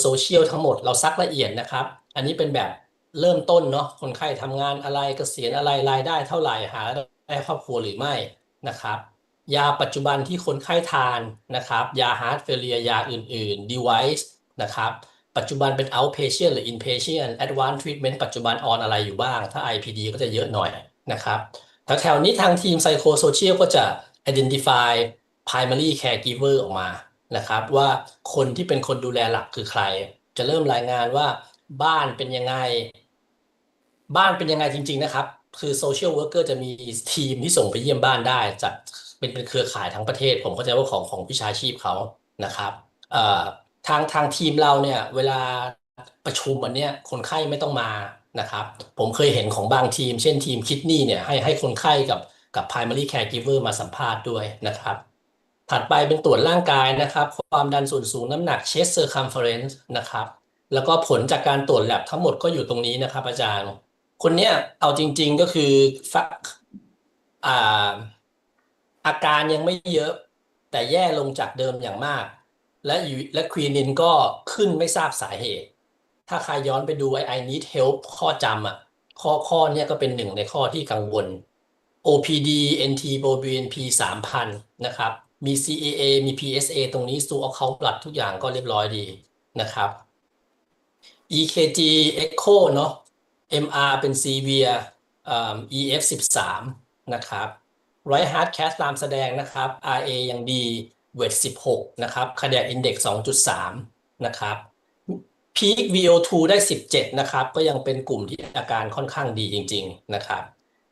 โซเชียลทั้งหมดเราซักละเอียดนะครับ อันนี้เป็นแบบเริ่มต้นเนาะคนไข้ทำงานอะไรเกษียณอะไรรายได้เท่าไหร่หาได้ครอบครัวหรือไม่นะครับ ยาปัจจุบันที่คนไข้ทานนะครับ ยาฮาร์ดเฟลเลียยาอื่นๆ device นะครับปัจจุบันเป็น outpatient หรือ inpatient advanced treatment ปัจจุบันออนอะไรอยู่บ้าง ถ้า IPD ก็จะเยอะหน่อยนะครับแถวๆนี้ทางทีม psychosocial ก็จะ identify primary caregiver ออกมา นะครับว่าคนที่เป็นคนดูแลหลักคือใคร จะเริ่มรายงานว่าบ้านเป็นยังไง บ้านเป็นยังไงจริง ๆ นะครับ คือ social worker จะมีทีมที่ส่งไปเยี่ยมบ้านได้จัดเป็นเป็นเครือข่ายทั้งประเทศ ผมเข้าใจว่าของของวิชาชีพเขานะครับทางทางทีมเราเนี่ยเวลาประชุมอันเนี้ยคนไข้ไม่ต้องมานะครับ ผมเคยเห็นของบางทีม เช่นทีมคิดนี่เนี่ยให้ให้คนไข้กับกับ primary caregiver มาสัมภาษณ์ด้วยนะครับ ถัดไปเป็นตรวจร่างกายนะครับ ความดันส่วนสูงน้ำหนัก chest circumference นะครับ แล้วก็ผลจากการตรวจแลบทั้งหมดก็อยู่ตรงนี้นะครับ อาจารย์ คนเนี้ยเอาจริง ๆก็คือฟะอ่าอาการยังไม่เยอะ แต่แย่ลงจากเดิมอย่างมาก และและควีนินก็ขึ้นไม่ทราบสาเหตุ ถ้าใครย้อนไปดูไอ้ I need help ข้อจำอะ ข้อข้อเนี้ยก็เป็นหนึ่งในข้อที่กังวล OPD NT proBNP 3,000 นะครับ มี CAA มี PSA ตรงนี้สูเอาเขาปลัดทุกอย่างก็เรียบร้อยดีนะครับ EKG Echo เนาะ MR เป็น severe EF 13นะครับ Right Heart Cath ตามแสดงนะครับ RA ยังดี w e ว16 นะครับ Cardiac Index 2.3 นะครับ Peak VO2 ได้ 17 นะครับ ก็ยังเป็นกลุ่มที่อาการค่อนข้างดีจริง ๆ นะครับ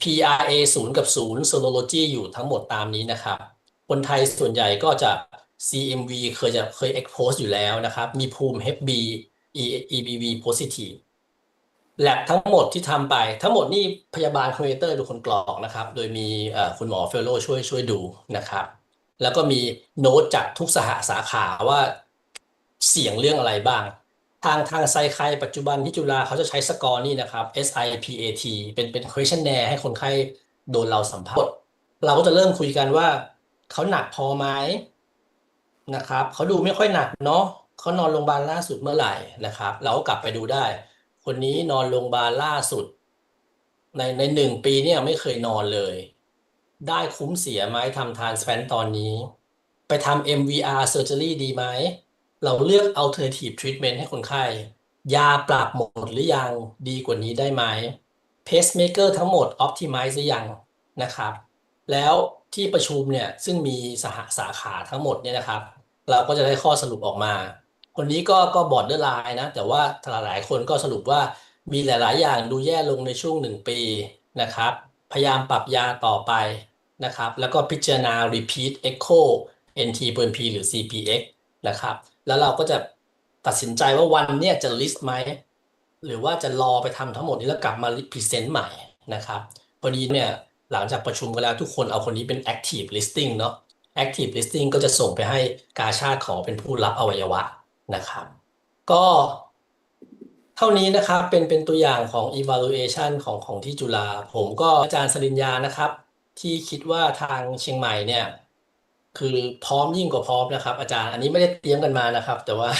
PRA 0 กับ 0 Serology อยู่ทั้งหมดตามนี้นะครับ คนไทยส่วนใหญ่ก็จะ CMV เคยจะเคย expose อยู่แล้วนะครับ มีภูมิ HB EBV positive แลบทั้งหมดที่ทำไป ทั้งหมดนี่พยาบาลคอมพิวเตอร์ดูคนกรอกนะครับ โดยมีคุณหมอเฟลโลช่วยช่วยดูนะครับ แล้วก็มีโน้ตจากทุกสหสาขาว่าเสี่ยงเรื่องอะไรบ้าง ทางทางไซไคปัจจุบันที่จุฬาเขาจะใช้สกอร์นี่นะครับ SIPAT เป็นเป็น questionnaire ให้คนไข้โดนเราสัมภาษณ์เราก็จะเริ่มคุยกันว่า เขาหนักพอไหมนะครับเขาดูไม่ค่อยหนักเนาะเขานอนโรงพยาบาลล่าสุดเมื่อไหร่นะครับ เราก็กลับไปดูได้ คนนี้นอนโรงพยาบาลล่าสุด ในในหนึ่งปีเนี่ยไม่เคยนอนเลย ได้คุ้มเสียไหมทำทานสแฟนตอนนี้ ไปทำ MVR surgery ดีไหม เราเลือก alternative treatment ให้คนไข้ ยาปรับหมดหรือยังดีกว่านี้ได้ไหม pacemaker ทั้งหมด optimize หรือยังนะครับ แล้ว ที่ประชุมเนี่ยซึ่งมีสหสาขาทั้งหมดเนี่ยนะครับ เราก็จะได้ข้อสรุปออกมา คนนี้ก็ก็บอร์ดเดอร์ไลน์นะ แต่ว่าหลายๆคนก็สรุปว่ามีหลาย ๆ อย่างดูแย่ลงในช่วงหนึ่งปีนะครับ พยายามปรับยาต่อไปนะครับ แล้วก็พิจารณา repeat echo NT proBNP หรือ CPX นะครับ แล้วเราก็จะตัดสินใจว่าวันเนี้ยจะ list ไหม หรือว่าจะรอไปทำทั้งหมดนี้แล้วกลับมา present ใหม่นะครับพอดีเนี่ย หลังจากประชุมกันแล้วทุกคนเอาคนนี้เป็น active listing เนาะ active listing ก็จะส่งไปให้กาชาติขอเป็นผู้รับอวัยวะนะครับ ก็เท่านี้นะครับเป็นเป็นตัวอย่างของ evaluation ของของที่จุฬาผมก็อาจารย์สริญญานะครับ ที่คิดว่าทางเชียงใหม่เนี่ย คือพร้อมยิ่งกว่าพร้อมนะครับ อาจารย์อันนี้ไม่ได้เตรียมกันมานะครับ แต่ว่า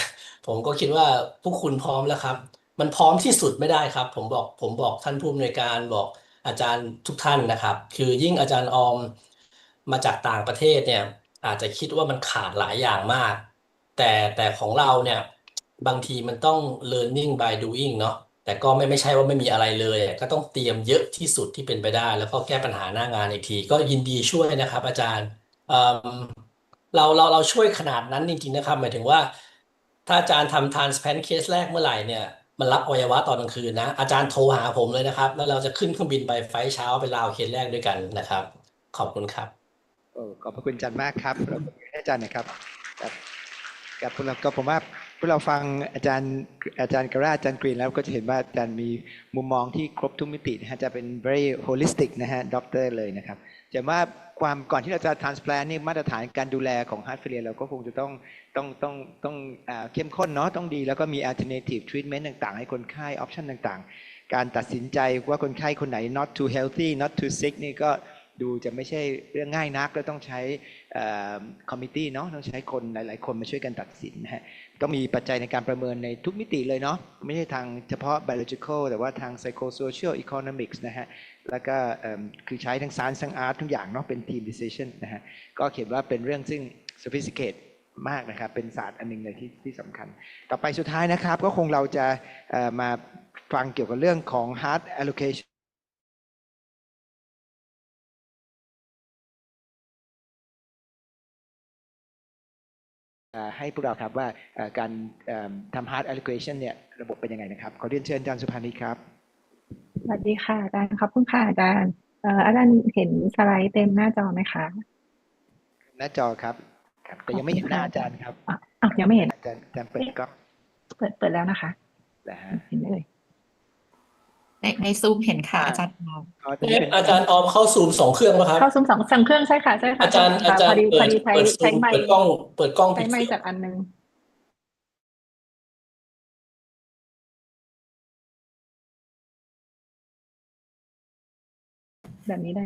ผมก็คิดว่าพวกคุณพร้อมแล้วครับ มันพร้อมที่สุดไม่ได้ครับ ผมบอกผมบอกท่านผู้อำนวยการบอก อาจารย์ทุกท่านนะครับ คือยิ่งอาจารย์ออมมาจากต่างประเทศเนี่ยอาจจะคิดว่ามันขาดหลายอย่างมาก แต่แต่ของเราเนี่ยบางทีมันต้อง learning by doing เนาะแต่ก็ไม่ไม่ใช่ว่าไม่มีอะไรเลย ก็ต้องเตรียมเยอะที่สุดที่เป็นไปได้ แล้วก็แก้ปัญหาหน้างานอีกที ก็ยินดีช่วยนะครับ อาจารย์เเราเราเราช่วยขนาดนั้นจริงๆนะครับ หมายถึงว่า ถ้าอาจารย์ทำ transplant case แรกเมื่อไหร่เนี่ย มันรับอวัยวะตอนกลางคืนนะ อาจารย์โทรหาผมเลยนะครับ แล้วเราจะขึ้นเครื่องบินไปไฟเช้าไปลาวเคสแรกด้วยกันนะครับ ขอบคุณครับโอ้ขอบพระคุณอาจารย์มากครับอาจารย์นะครับครับกับพวกเราก็ผมว่าพวกเราฟังอาจารย์อาจารย์กระราอาจารย์กรีนแล้วก็จะเห็นว่าอาจารย์มีมุมมองที่ครบทุกมิตินะฮะจะเป็น very holistic นะฮะด็อกเตอร์เลยนะครับ จะว่าความก่อนที่เราจะ transplant นี่มาตรฐานการดูแลของ heart failure เราก็คงจะต้องต้องต้องต้องอ่าเข้มข้นเนาะต้องดี แล้วก็มี alternative treatment ต่าง ๆ ให้คนไข้ option ต่างๆ การตัดสินใจว่าคนไข้คนไหน not too healthy not too sick นี่ก็ดูจะไม่ใช่เรื่องง่ายนัก แล้วต้องใช้คอมมิตี้เนาะต้องใช้คนหลาย ๆ คนมาช่วยกันตัดสินนะฮะ ต้องมีปัจจัยในการประเมินในทุกมิติเลยเนาะไม่ใช่ทางเฉพาะ biological แต่ว่าทาง psychosocial economics นะฮะ แล้วก็คือใช้ทั้ง science ทั้ง art ทุกอย่างเนาะเป็น team decision นะฮะ ก็เขียนว่าเป็นเรื่องซึ่ง sophisticated มากนะครับ เป็นศาสตร์อันหนึงเลยที่ที่สำคัญ ต่อไปสุดท้ายนะครับ ก็คงเราจะมาฟังเกี่ยวกับเรื่องของ hard allocation ให้พวกเราครับว่าเอ่อการเอิ่มทำ hard allocation เนี่ยระบบเป็นยังไงนะครับ ขอเรียนเชิญอาจารย์สุภานิชครับ สวัสดีค่ะอาจารย์ขอบคุณค่ะอาจารย์เอ่ออาจารย์เห็นสไลด์เต็มหน้าจอไหมคะ หน้าจอครับครับแต่ยังไม่เห็นหน้าอาจารย์ครับอะอ้าวยังไม่เห็นอาจารย์อาจารย์เปิดกล้องเปิดเปิดแล้วนะคะนะฮะเห็นไหมเอ่ย ในในซูมเห็นค่ะอาจารย์มองอ๋อตรงนี้เอ๊ะเป็นอาจารย์ออมเข้าซูมสองเครื่องป่ะครับ เข้าซูมสองสั่งเครื่องใช่ค่ะใช่ค่ะอาจารย์ใช่อาค่ะจารพอย์ดีพเปิอดดีใช้เปิดซูใช้มไมเปิดค์กล้อง เปิดกล้องใช้ผิดไมเคค์รื่องจากอันนึงแบบนี้ได้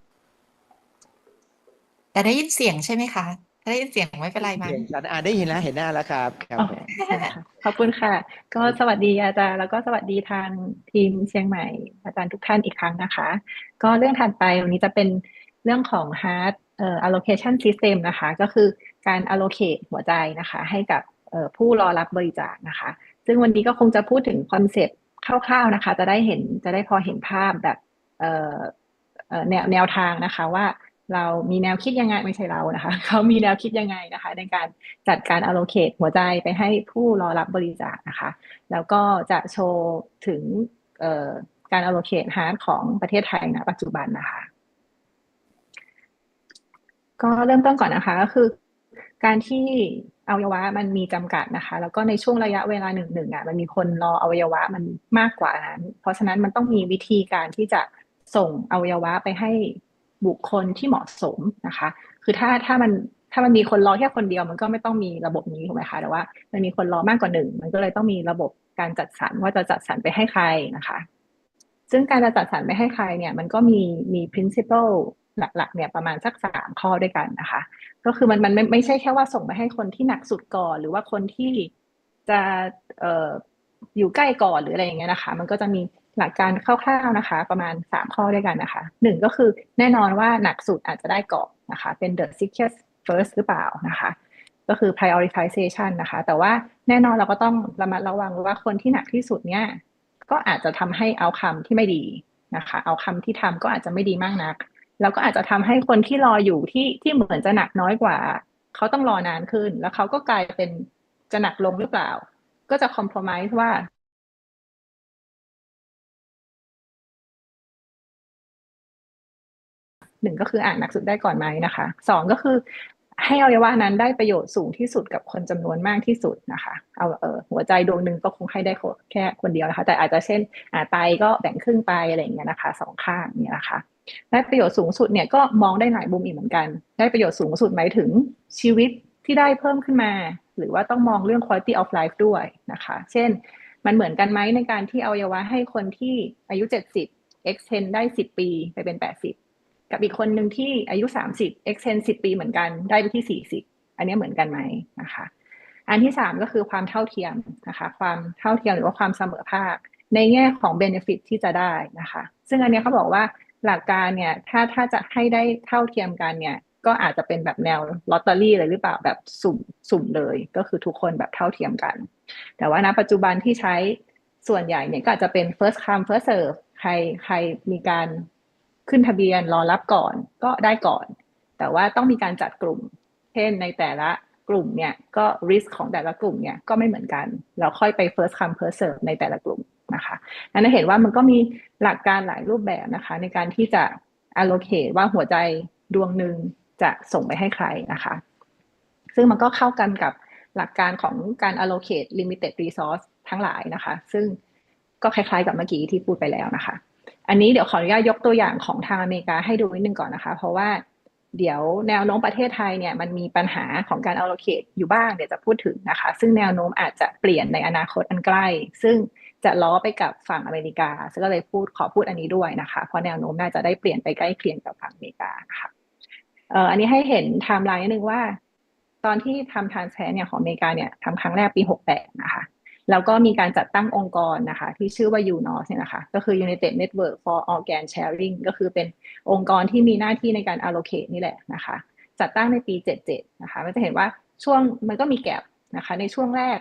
แต่ได้ยินเสียงใช่ไหมคะ ถ้าได้ยินเสียงไม่เป็นไรมั้งเห็นชัดอ่าได้ยินแล้วเห็นหน้าแล้วครับครับอ๋อผมค่ะขอบคุณค่ะ ก็สวัสดีอาจารย์แล้วก็สวัสดีทางทีมเชียงใหม่ อาจารย์ทุกท่านอีกครั้งนะคะ ก็เรื่องถัดไปวันนี้จะเป็นเรื่องของ hard เอ่อ allocation system นะคะ ก็คือการ allocate หัวใจนะคะ ให้กับเอ่อผู้รอรับบริจาคนะคะ ซึ่งวันนี้ก็คงจะพูดถึงคอนเซปต์คร่าวๆนะคะ จะได้เห็นจะได้พอเห็นภาพแบบเอ่อเอ่อแนวแนวทางนะคะว่า เรามีแนวคิดยังไงไม่ใช่เรานะคะ เขามีแนวคิดยังไงนะคะ ในการจัดการ allocate หัวใจไปให้ผู้รอรับบริจาคนะคะ แล้วก็จะโชว์ถึงการ allocate hard ของประเทศไทยณปัจจุบันนะคะ ก็เริ่มต้นก่อนนะคะก็คือการที่อวัยวะมันมีจำกัดนะคะ แล้วก็ในช่วงระยะเวลาหนึ่งหนึ่งอะมันมีคนรออวัยวะมันมากกว่านั้น เพราะฉะนั้นมันต้องมีวิธีการที่จะส่งอวัยวะไปให้ บุคคลที่เหมาะสมนะคะ คือถ้าถ้ามันถ้ามันมีคนรอแค่คนเดียวมันก็ไม่ต้องมีระบบนี้ถูกไหมคะแต่ว่า มันมีคนรอมากกว่าหนึ่งมันก็เลยต้องมีระบบการจัดสรรว่าจะจัดสรรไปให้ใครนะคะ ซึ่งการจะจัดสรรไปให้ใครเนี่ย มันก็มีมี principle หลักๆเนี่ยประมาณสักสามข้อด้วยกันนะคะ ก็คือมันมันไม่ไม่ใช่แค่ว่าส่งไปให้คนที่หนักสุดก่อน หรือว่าคนที่จะเอ่ออยู่ใกล้ก่อนหรืออะไรอย่างเงี้ยนะคะ มันก็จะมี หลักการคร่าวๆนะคะ ประมาณสามข้อด้วยกันนะคะหนึ่งก็คือแน่นอนว่าหนักสุดอาจจะได้เก่อนะคะ เป็น the sickest first หรือเปล่านะคะ ก็คือ prioritization นะคะ แต่ว่าแน่นอนเราก็ต้องระมัดระวังว่าคนที่หนักที่สุดเนี่ยก็อาจจะทำให้เอาคำที่ไม่ดีนะคะเอาคำที่ทำก็อาจจะไม่ดีมากนัก แล้วก็อาจจะทำให้คนที่รออยู่ที่ที่เหมือนจะหนักน้อยกว่า เขาต้องรอนานขึ้น แล้วเขาก็กลายเป็นจะหนักลงหรือเปล่า ก็จะคอม p r o m i s e ว่า หนึ่งก็คืออ่านหนักสุดได้ก่อนไหมนะคะสองก็คือให้อวัยวะนั้นได้ประโยชน์สูงที่สุดกับคนจำนวนมากที่สุดนะคะ เอาเออหัวใจดวงหนึ่งก็คงให้ได้แค่คนเดียวนะคะ แต่อาจจะเช่นอ่าไตก็แบ่งครึ่งไปอะไรอย่างเงี้ยนะคะสองข้างเนี่ยนะคะได้ประโยชน์สูงสุดเนี่ยก็มองได้หลายมุมอีกเหมือนกัน ได้ประโยชน์สูงสุดหมายถึงชีวิตที่ได้เพิ่มขึ้นมา หรือว่าต้องมองเรื่อง quality of life ด้วยนะคะ เช่น มันเหมือนกันไหมในการที่อวัยวะให้คนที่อายุ 70 extend ได้ 10 ปีไปเป็น 80 กับอีกคนหนึ่งที่อายุ 30 extend 10 ปีเหมือนกันได้ไปที่ 40 อันนี้เหมือนกันไหมนะคะ อันที่ 3 ก็คือความเท่าเทียมนะคะ ความเท่าเทียมหรือว่าความเสมอภาค ในแง่ของ benefit ที่จะได้นะคะ ซึ่งอันนี้เขาบอกว่าหลักการเนี่ยถ้าถ้าจะให้ได้เท่าเทียมกันเนี่ยก็อาจจะเป็นแบบแนวลอตเตอรี่เลยหรือเปล่าแบบสุ่มสุ่มเลย ก็คือทุกคนแบบเท่าเทียมกัน แต่ว่าณปัจจุบันที่ใช้ส่วนใหญ่เนี่ยก็อาจจะเป็น first come first serve ใครใครมีการ ขึ้นทะเบียนรอรับก่อนก็ได้ก่อน แต่ว่าต้องมีการจัดกลุ่ม เช่นในแต่ละกลุ่มเนี่ยก็ risk ของแต่ละกลุ่มเนี่ยก็ไม่เหมือนกันแล้วค่อยไป first come first serve ในแต่ละกลุ่มนะคะอันนั้นเห็นว่ามันก็มีหลักการหลายรูปแบบนะคะ ในการที่จะ allocate ว่าหัวใจดวงหนึ่งจะส่งไปให้ใครนะคะ ซึ่งมันก็เข้ากันกับหลักการของการ allocate limited resource ทั้งหลายนะคะ ซึ่งก็คล้ายๆกับเมื่อกี้ที่พูดไปแล้วนะคะ อันนี้เดี๋ยวขออนุญาตยกตัวอย่างของทางอเมริกาให้ดูนิดนึงก่อนนะคะ เพราะว่าเดี๋ยวแนวโน้มประเทศไทยเนี่ยมันมีปัญหาของการ allocate อยู่บ้างเดี๋ยวจะพูดถึงนะคะ ซึ่งแนวโน้มอาจจะเปลี่ยนในอนาคตอันใกล้ ซึ่งจะล้อไปกับฝั่งอเมริกา ซึ่งก็เลยพูดขอพูดอันนี้ด้วยนะคะ เพราะแนวโน้มน่าจะได้เปลี่ยนไปใกล้เคียงกับฝั่งอเมริกาะคะเอ่ออันนี้ให้เห็นไทม์ไลน์นิดนึงว่า ตอนที่ทำทานแ p เนี่ยของอเมริกาเนี่ยทำครั้งแรกปี 68 นะคะ แล้วก็มีการจัดตั้งองค์กรนะคะที่ชื่อว่า UNOS เนี่ยนะคะก็คือ United Network for Organ Sharing ก็คือเป็นองค์กรที่มีหน้าที่ในการ allocate นี่แหละนะคะจัดตั้งในปี 77 นะคะมันจะเห็นว่าช่วงมันก็มีแกลบนะคะในช่วงแรก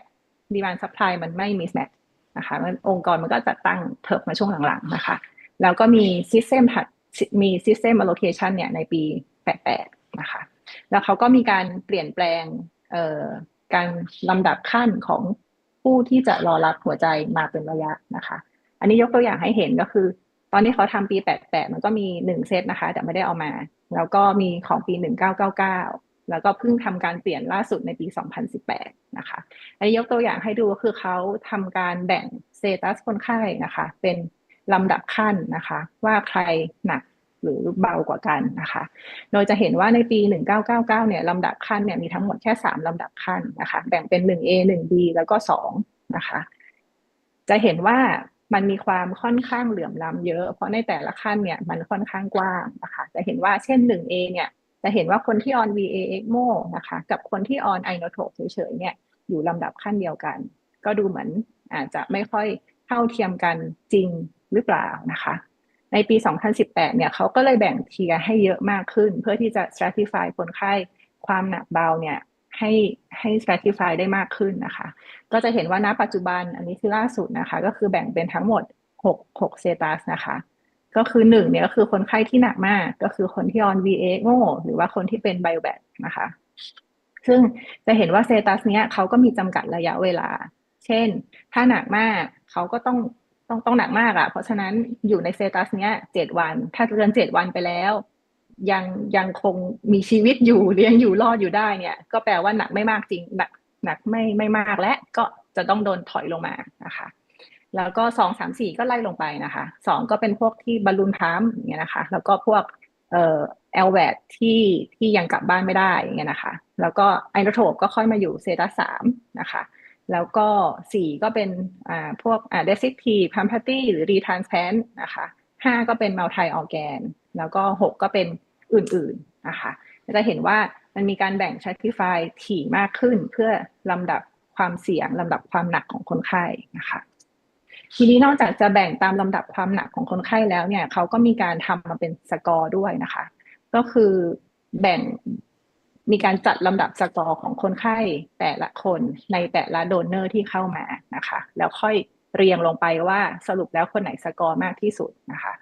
demand supply มันไม่ mismatch นะคะมันองค์กรมันก็จัดตั้งเถิบมาช่วงหลังๆนะคะแล้วก็มี system ถัดมี system allocation เนี่ยในปี 88 นะคะแล้วเขาก็มีการเปลี่ยนแปลงการลำดับขั้นของ ผู้ที่จะรอรับหัวใจมาเป็นระยะนะคะ อันนี้ยกตัวอย่างให้เห็นก็คือ ตอนที่เขาทำปี 88 มันก็มีหนึ่งเซตนะคะ แต่ไม่ได้เอามา แล้วก็มีของปี 1999 แล้วก็เพิ่งทำการเปลี่ยนล่าสุดในปี 2018 นะคะ อันนี้ยกตัวอย่างให้ดูก็คือเขาทำการแบ่งเตตัสคนไข้นะคะ เป็นลำดับขั้นนะคะ ว่าใครหนัก หรือเบากว่ากันนะคะ โดยจะเห็นว่าในปี 1999 เนี่ยลำดับขั้นเนี่ยมีทั้งหมดแค่ 3 ลำดับขั้นนะคะ แบ่งเป็น 1A 1B แล้วก็ 2 นะคะ จะเห็นว่ามันมีความค่อนข้างเหลื่อมล้ำเยอะ เพราะในแต่ละขั้นเนี่ยมันค่อนข้างกว้างนะคะ จะเห็นว่าเช่น 1A เนี่ยจะเห็นว่าคนที่ on VA ECMO นะคะ กับคนที่ on inotrope เฉยๆเนี่ยอยู่ลำดับขั้นเดียวกัน ก็ดูเหมือนอาจจะไม่ค่อยเท่าเทียมกันจริงหรือเปล่านะคะ ในปี 2018 เนี่ยเขาก็เลยแบ่งเทียให้เยอะมากขึ้น เพื่อที่จะ stratify คนไข้ความหนักเบาเนี่ยให้ให้ stratify ได้มากขึ้นนะคะ ก็จะเห็นว่าณปัจจุบันอันนี้คือล่าสุดนะคะ ก็คือแบ่งเป็นทั้งหมด 6 6เซตัสนะคะ ก็คือหนึ่งเนี่ยก็คือคนไข้ที่หนักมาก ก็คือคนที่ on VA โง่หรือว่าคนที่เป็น biobat นะคะ ซึ่งจะเห็นว่าเซตัสเนี้ยเขาก็มีจำกัดระยะเวลา เช่น ถ้าหนักมากเขาก็ต้อง ต้องต้องหนักมากอะ่ะ เพราะฉะนั้นอยู่ในเซตัสเนี้ยเจ็ดวัน ถ้าเกินเจ็ดวันไปแล้ว ยังยังคงมีชีวิตอยู่เลี้ยงอยู่รอดอยู่ได้เนี่ย ก็แปลว่าหนักไม่มากจริง หนักหนักไม่ไม่มากและก็จะต้องโดนถอยลงมานะคะแล้วก็สองสามสี่ก็ไล่ลงไปนะคะสองก็เป็นพวกที่บอลลูนพัมอย่างเงี้ยนะคะ แล้วก็พวกเอ่อเอลแวดที่ที่ยังกลับบ้านไม่ได้อย่างเงี้ยนะคะ แล้วก็ไอโนโทปก็ค่อยมาอยู่เซตัสสามนะคะ แล้วก็สี่ก็เป็นพวกเดซิทีพัมพัตตี้หรือรีทรานแพนนะคะห้าก็เป็นมัลติออแกนแล้วก็หกก็เป็นอื่นๆนะคะจะเห็นว่ามันมีการแบ่ง stratify ถี่มากขึ้นเพื่อลำดับความเสี่ยงลำดับความหนักของคนไข้นะคะทีนี้นอกจากจะแบ่งตามลำดับความหนักของคนไข้แล้วเนี่ยเขาก็มีการทำมาเป็นสกอร์ด้วยนะคะ ก็คือแบ่ง มีการจัดลำดับสกอร์ของคนไข้แต่ละคนในแต่ละโดนเนอร์ที่เข้ามานะคะ แล้วค่อยเรียงลงไปว่าสรุปแล้วคนไหนสกอร์มากที่สุดนะคะ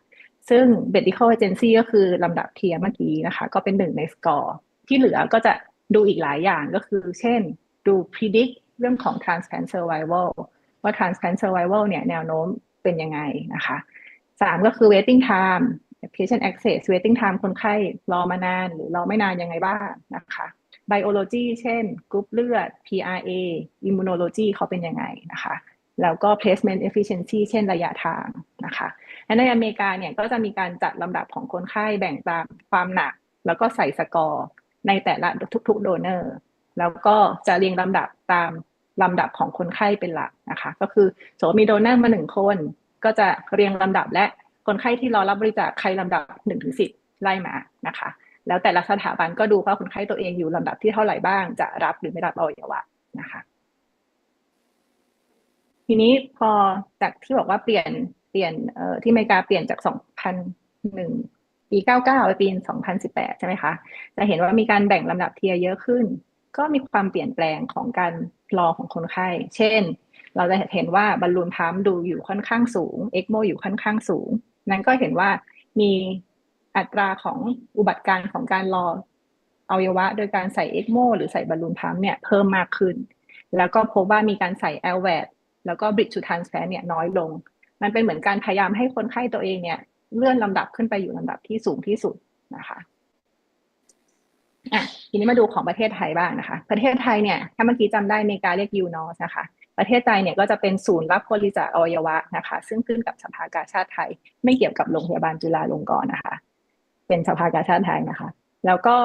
ซึ่ง medical agency ก็คือลำดับเทียเมื่อกี้นะคะ ก็เป็นหนึ่งในสกอร์ที่เหลือก็จะดูอีกหลายอย่างก็คือ เช่น ดู predict เรื่องของ transplant survival ว่า transplant survival เนี่ยแนวโน้มเป็นยังไงนะคะสามก็คือ waiting time patient access waiting time คนไข้รอมานาน หรือรอไม่นานยังไงบ้างนะคะ biology เช่นกรุ๊ปเลือด PRA immunology เขาเป็นยังไงนะคะ แล้วก็ placement efficiency เช่นระยะทางนะคะในอเมริกาเนี่ยก็จะมีการจัดลำดับของคนไข้แบ่งตามความหนัก แล้วก็ใส่สกอร์ในแต่ละทุกๆโดเนอร์ แล้วก็จะเรียงลำดับตามลำดับของคนไข้เป็นหลักนะคะ ก็คือสมมติมีโดเนอร์มาหนึ่งคน ก็จะเรียงลำดับและ คนไข้ที่รอรับบริจาคใครลำดับหนึ่งถึงสิบไล่มานะคะ แล้วแต่ละสถาบันก็ดูว่าคนไข้ตัวเองอยู่ลำดับที่เท่าไหร่บ้าง จะรับหรือไม่รับอวัยวะนะคะ ทีนี้พอจากที่บอกว่าเปลี่ยนเปลี่ยนเอ่อที่อเมริกาเปลี่ยนจาก 2001 ปี 99 ไปปี 2018 ใช่ไหมคะ จะเห็นว่ามีการแบ่งลำดับเทียเยอะขึ้น ก็มีความเปลี่ยนแปลงของการรอของคนไข้ เช่น เราจะเห็นว่าบอลลูนพัมดูอยู่ค่อนข้างสูง เอ็กโมอยู่ค่อนข้างสูง นั้นก็เห็นว่ามีอัตราของอุบัติการของการรออวัยวะ โดยการใส่เอ็กโมหรือใส่บอลลูนพัมเนี่ยเพิ่มมากขึ้น แล้วก็พบว่ามีการใส่แอลแวดแล้วก็บริดจูทานสแฟนเนี่ยน้อยลง มันเป็นเหมือนการพยายามให้คนไข้ตัวเองเนี่ยเลื่อนลำดับขึ้นไปอยู่ลำดับที่สูงที่สุดนะคะอะทีนี้มาดูของประเทศไทยบ้างนะคะ ประเทศไทยเนี่ย ถ้าเมื่อกี้จำได้เมกาเรียกยูนอสนะคะ ประเทศไทยเนี่ยก็จะเป็นศูนย์รับบริจาคอวัยวะนะคะ ซึ่งขึ้นกับสภากาชาติไทย ไม่เกี่ยวกับโรงพยาบาลจุฬาลงกรณ์นะคะ เป็นสภากาชาติไทยนะคะ แล้วก็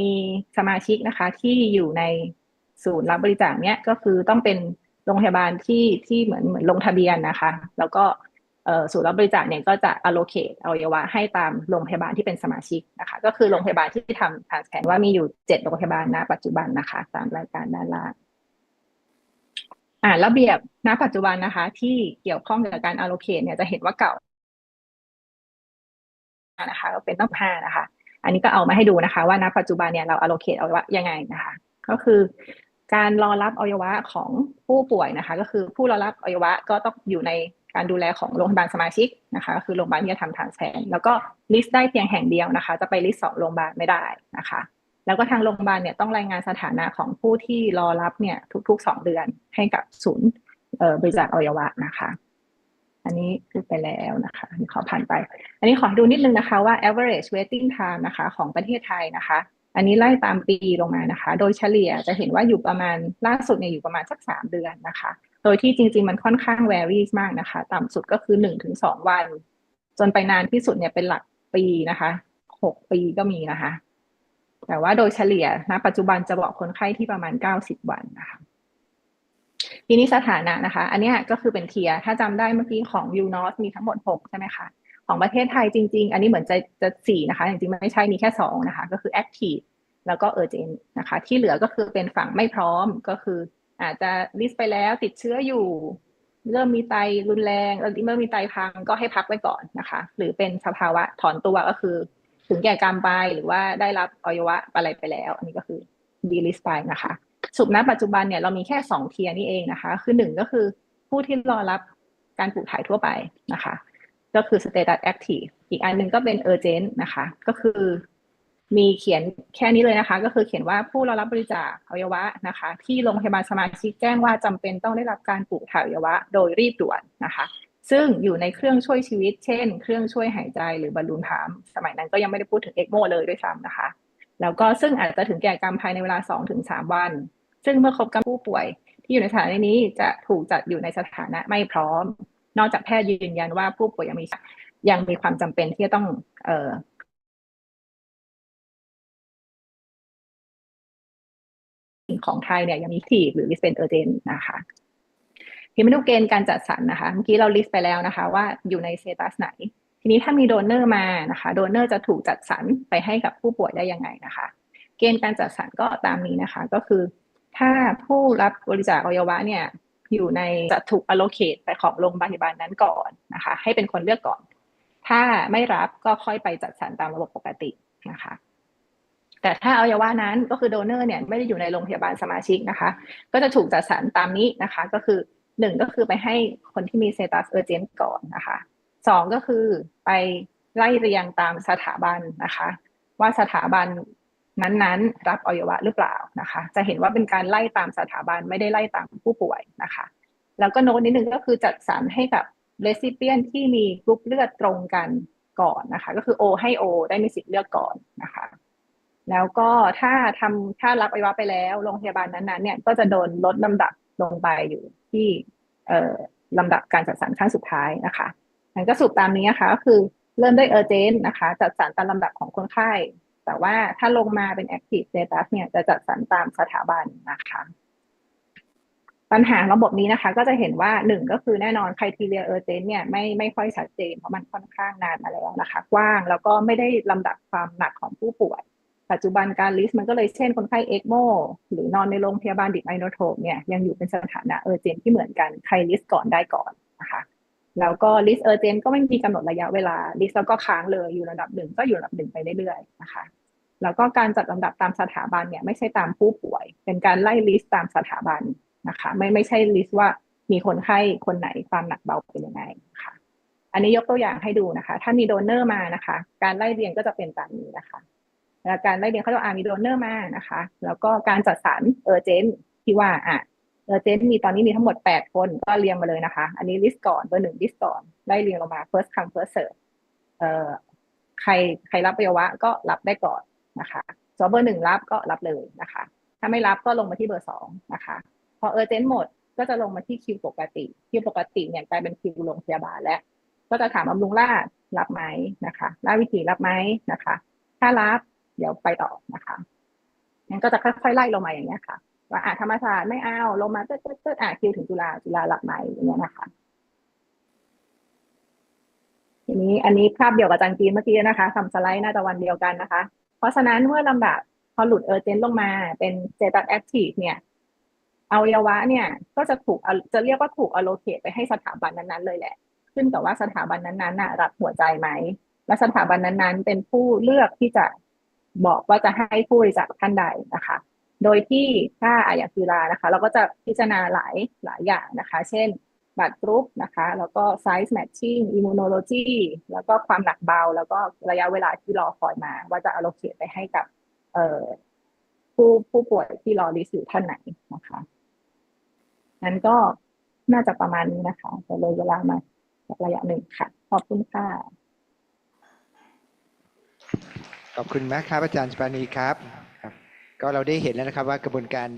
มีสมาชิกนะคะที่อยู่ในศูนย์รับบริจาคเนี่ยก็คือต้องเป็นโรงพยาบาลที่ที่เหมือนเหมือนลงทะเบียนนะคะ แล้วก็ศูนย์รับบริจาคเนี่ยก็จะ allocate อวัยวะให้ตามโรงพยาบาลที่เป็นสมาชิกนะคะ ก็คือโรงพยาบาลที่ทำ transplant ว่ามีอยู่เจ็ดโรงพยาบาลณปัจจุบันนะคะ ตามรายการด้านล่าง อ่าระเบียบณปัจจุบันนะคะ ที่เกี่ยวข้องกับการ allocate เนี่ยจะเห็นว่าเก่านะคะก็เป็นต้องห้านะคะ อันนี้ก็เอามาให้ดูนะคะว่าณปัจจุบันเนี่ยเรา allocate อวัยวะยังไงนะคะ ก็คือการรอรับอวัยวะของผู้ป่วยนะคะ ก็คือผู้รอรับอวัยวะก็ต้องอยู่ในการดูแลของโรงพยาบาลสมาชิกนะคะก็คือโรงพยาบาลที่จะทำทางแทนแล้วก็ลิสต์ได้เพียงแห่งเดียวนะคะ จะไปลิสต์สองโรงพยาบาลไม่ได้นะคะ แล้วก็ทางโรงพยาบาลเนี่ยต้องรายงานสถานะของผู้ที่รอรับเนี่ยทุกๆสองเดือนให้กับศูนย์บริจาคอวัยวะนะคะ อันนี้พูดไปแล้วนะคะนนี้ขอผ่านไป อันนี้ขอดูนิดนึงนะคะว่า average waiting time นะคะ ของประเทศไทยนะคะ อันนี้ไล่ตามปีลงมานะคะ โดยเฉลี่ยจะเห็นว่าอยู่ประมาณล่าสุดเนี่ยอยู่ประมาณสักสามเดือนนะคะ โดยที่จริง ๆ มันค่อนข้าง varies มากนะคะ ต่ำสุดก็คือหนึ่งถึงสองวัน จนไปนานที่สุดเนี่ยเป็นหลักปีนะคะหกปีก็มีนะคะ แต่ว่าโดยเฉลี่ยณปัจจุบันจะบอกคนไข้ที่ประมาณเก้าสิบวันนะคะทีนี้สถานะนะคะ อันนี้ก็คือเป็นเทียร์ถ้าจำได้เมื่อกี้ของ u n o s มีทั้งหมดหกใช่ไหมคะ ของประเทศไทยจริง ๆ อันนี้เหมือนจะจะสี่นะคะ จริงๆไม่ใช่มีแค่สองนะคะ ก็คือ active แล้วก็ urgent นะคะ ที่เหลือก็คือเป็นฝั่งไม่พร้อมก็คือ อาจจะลิสต์ไปแล้วติดเชื้ออยู่ เริ่มมีไตรุนแรงเริ่มมีไตพังก็ให้พักไว้ก่อนนะคะ หรือเป็นสภาวะถอนตัวก็คือ ถึงแก่กรรมไปหรือว่าได้รับอวัยวะอะไรไปแล้ว อันนี้ก็คือดีลิสไปนะคะสุดณปัจจุบันเนี่ยเรามีแค่สองเทียนี่เองนะคะ คือหนึ่งก็คือผู้ที่รอรับการปลูกถ่ายทั่วไปนะคะ ก็คือ status active อีกอันหนึ่งก็เป็น urgent นะคะ ก็คือมีเขียนแค่นี้เลยนะคะ ก็คือเขียนว่าผู้รอรับบริจาคอวัยวะนะคะ ที่โรงพยาบาลสมาชิกแจ้งว่าจำเป็นต้องได้รับการปลูกถ่ายอวัยวะ โดยรีบด่วนนะคะ ซึ่งอยู่ในเครื่องช่วยชีวิต เช่น เครื่องช่วยหายใจหรือบอลลูนพามสมัยนั้นก็ยังไม่ได้พูดถึงเอ็กโมเลยด้วยซ้ำนะคะ แล้วก็ซึ่งอาจจะถึงแก่กรรมภายในเวลา 2-3 วัน ซึ่งเมื่อครบกำหนดผู้ป่วย ที่อยู่ในสถานนี้จะถูกจัดอยู่ในสถานะไม่พร้อม นอกจากแพทย์ยืนยันว่าผู้ป่วยยังมียังมีความจำเป็นที่จะต้องเอ่อของไทยเนี่ยยังมีทีหรือลิสเป็นเออร์เจนนะคะ ทีมาดูเกณฑ์การจัดสรรนะคะ เมื่อกี้เราลิสต์ไปแล้วนะคะ ว่าอยู่ในเซตัสไหน ทีนี้ถ้ามีโดเนอร์มานะคะโดเนอร์จะถูกจัดสรรไปให้กับผู้ป่วยได้ยังไงนะคะ เกณฑ์การจัดสรรก็ตามนี้นะคะ ก็คือถ้าผู้รับบริจาคอวัยวะเนี่ยอยู่ในจะถูก allocate ไปของโรงพยาบาลนั้นก่อนนะคะ ให้เป็นคนเลือกก่อน ถ้าไม่รับก็ค่อยไปจัดสรรตามระบบปกตินะคะ แต่ถ้าอวัยวะนั้นก็คือโดเนอร์เนี่ยไม่ได้อยู่ในโรงพยาบาลสมาชิกนะคะ ก็จะถูกจัดสรรตามนี้นะคะ ก็คือ หนึ่งก็คือไปให้คนที่มีเซตัสเออร์เจนก่อนนะคะสองก็คือไปไล่เรียงตามสถาบันนะคะ ว่าสถาบันนั้นๆ รับอวัยวะหรือเปล่านะคะ จะเห็นว่าเป็นการไล่ตามสถาบันไม่ได้ไล่ตามผู้ป่วยนะคะ แล้วก็โน้ตนิดนึงก็คือจัดสรรให้กับเรซิเปียนที่มีกรุ๊ปเลือดตรงกันก่อนนะคะ ก็คือ O ให้ O ได้มีสิทธิ์เลือกก่อนนะคะ แล้วก็ถ้าทำถ้ารับอวัยวะไปแล้วโรงพยาบาลนั้นๆเนี่ยก็จะโดนลดลำดับลงไปอยู่ ที่เออลำดับการจัดสรรขั้นสุดท้ายนะคะมันก็สรุปตามนี้นะคะก็คือเริ่มด้วยเออร์เจนนะคะ จัดสรรตามลำดับของคนไข้ แต่ว่าถ้าลงมาเป็น active status เนี่ยจะจัดสรรตามสถาบันนะคะ ปัญหาระบบนี้นะคะ ก็จะเห็นว่าหนึ่งก็คือแน่นอนใคุณทีเรียเออร์เจนเนี่ยไม่ไม่ค่อยชัดเจนเพราะมันค่อนข้างนานมาแล้วนะคะ กว้างแล้วก็ไม่ได้ลำดับความหนักของผู้ป่วย ปัจจุบันการลิสต์มันก็เลยเช่นคนไข้เอ็กโมหรือนอนในโรงพยาบาลดิบไอโนโทปเนี่ยยังอยู่เป็นสถานะเออร์เจนที่เหมือนกันใครลิสต์ก่อนได้ก่อนนะคะแล้วก็ลิสต์เออร์เจนก็ไม่มีกำหนดระยะเวลาลิสต์แล้วก็ค้างเลยอยู่ระดับหนึ่งก็อยู่ระดับหนึ่งไปเรื่อยๆนะคะแล้วก็การจัดลำดับตามสถาบันเนี่ยไม่ใช่ตามผู้ป่วย เป็นการไล่ลิสต์ตามสถาบันนะคะไม่ไม่ใช่ลิสต์ว่ามีคนไข้คนไหนความหนักเบาเป็นยังไงค่ะ อันนี้ยกตัวอย่างให้ดูนะคะ ถ้ามีโดเนอร์มานะคะ การไล่เรียงก็จะเป็นตามนี้นะคะ การไล่เรียงเขาจะอ่ามีโดเนอร์มานะคะ แล้วก็การจัดสรรเออร์เจนที่ว่าอะเออร์เจนมีตอนนี้มีทั้งหมดแปดคนก็เรียงมาเลยนะคะ อันนี้ลิสต์ก่อนเบอร์หนึ่งลิสต์ก่อนไล่เรียงลงมา first come first serve เอ่อใครใครรับอวัยวะก็รับได้ก่อนนะคะสเบอร์หนึ่งรับก็รับเลยนะคะ ถ้าไม่รับก็ลงมาที่เบอร์สองนะคะ พอเออร์เจนหมดก็จะลงมาที่คิวปกติคิวปกติเนี่ยกลายเป็นคิวโรงพยาบาลแล้วก็จะถามบำรุงราชรับไหมนะคะราชวิถีรับไหมนะคะ ถ้ารับ เดี๋ยวไปต่อนะคะงั้นก็จะค่อยๆไล่ลงมาอย่างเงี้ยค่ะ ว่าอะธรรมศาสตร์ไม่เอาลงมาเติร์ดเติร์ดอะคิวถึงจุฬาจุฬารับไหมอย่างเงี้ยนะคะทีนี้อันนี้ภาพเดียวกับจารย์จีนเมื่อกี้นะคะทำสไลด์น่าจะวันเดียวกันนะคะ เพราะฉะนั้นเมื่อลำดับพอหลุดเออร์เจนลงมาเป็นเจตัสแอคทีฟเนี่ยอวัยวะเนี่ยก็จะถูกจะเรียกว่าถูก allocate ไปให้สถาบันนั้นๆเลยแหละ ขึ้นกับว่าสถาบันนั้นๆน่ะรับหัวใจไหม และสถาบันนั้นๆ เป็นผู้เลือกที่จะ บอกว่าจะให้ผู้บริจาคท่านใดนะคะ โดยที่ถ้าอาย่างกีฬานะคะ เราก็จะพิจารณาหลายหลายอย่างนะคะ เช่นบัตรกรุ๊ปนะคะ แล้วก็ size matching immunology แล้วก็ความหนักเบา แล้วก็ระยะเวลาที่รอคอยมา ว่าจะ allocate ไปให้กับผู้ผู้ป่วยที่รอริสอยู่ท่านไหนนะคะนั้นก็น่าจะประมาณนี้นะคะจะเลยเวลามาระยะหนึ่งค่ะ ขอบคุณค่ะ ขอบคุณมากครับอาจารย์สปานีครับครับ ก็เราได้เห็นแล้วนะครับว่ากระบวนการ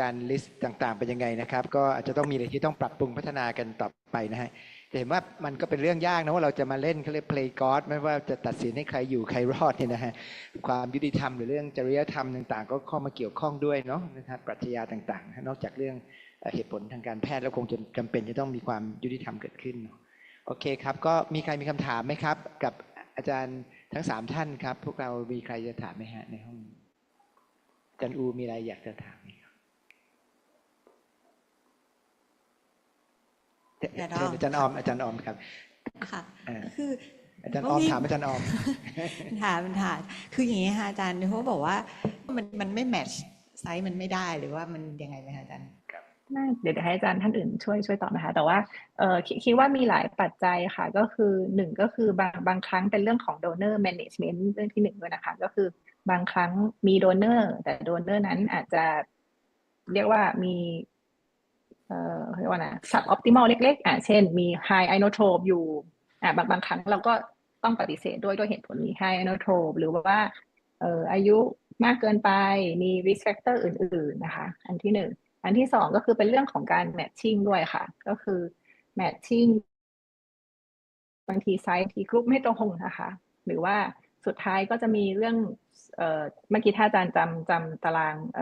การลิสต์ต่างๆเป็นยังไงนะครับ ก็อาจจะต้องมีอะไรที่ต้องปรับปรุงพัฒนากันต่อไปนะฮะแต่เห็นว่ามันก็เป็นเรื่องยากนะว่าเราจะมาเล่นเขาเรียก play god ไม่ว่าจะตัดสินให้ใครอยู่ใครรอดเนี่ยนะฮะความยุติธรรมหรือเรื่องจริยธรรมต่างๆ ก็เข้ามาเกี่ยวข้องด้วยเนาะนะครับปรัชญาต่างๆนะฮะนอกจากเรื่องเอ่อเหตุผลทางการแพทย์แล้วคงจะจำเป็นจะต้องมีความยุติธรรมเกิดขึ้นเนอะโอเคครับ ก็มีใครมีคำถามไหมครับ กับอาจารย์ ทั้งสามท่านครับ พวกเรามีใครจะถามไหมฮะในห้องอาจารย์อูมีอะไรอยากจะถามไหมครับเดี๋ยวเชิญเราอาจารย์ออมอาจารย์ออมครับค่ะเอ่อคืออาจารย์ออมวันนี้ถามอาจารย์ออมถามถามคืออย่างนี้ค่ะอาจารย์เขาบอกว่ามันมันไม่แมทช์ไซส์มันไม่ได้หรือว่ามันยังไงไหมคะอาจารย์ น่าเดี๋ยวเดี๋ยวให้อาจารย์ท่านอื่นช่วยช่วยตอบนะคะ แต่ว่าเออคิดคิดว่ามีหลายปัจจัยค่ะ ก็คือหนึ่งก็คือบางบางครั้งเป็นเรื่องของ donor management เรื่องที่หนึ่งด้วยนะคะ ก็คือบางครั้งมี donor แต่ donor นั้นอาจจะเรียกว่ามีเอ่อเรียกว่านะ sub optimal เล็ก ๆ อะเช่น มี high inotrope อยู่อะบางบางครั้งเราก็ต้องปฏิเสธด้วยด้วยเหตุผลนี้ high inotrope หรือว่าเอ่ออายุมากเกินไปมี risk factor อื่น ๆ นะคะ อันที่หนึ่ง อันที่สองก็คือเป็นเรื่องของการแมทชิ่งด้วยค่ะ ก็คือแมทชิ่งบางทีไซส์ทีกรุ๊ปไม่ตรงนะคะ หรือว่าสุดท้ายก็จะมีเรื่องเมื่อกี้ถ้าอาจารย์จำจำตารางเ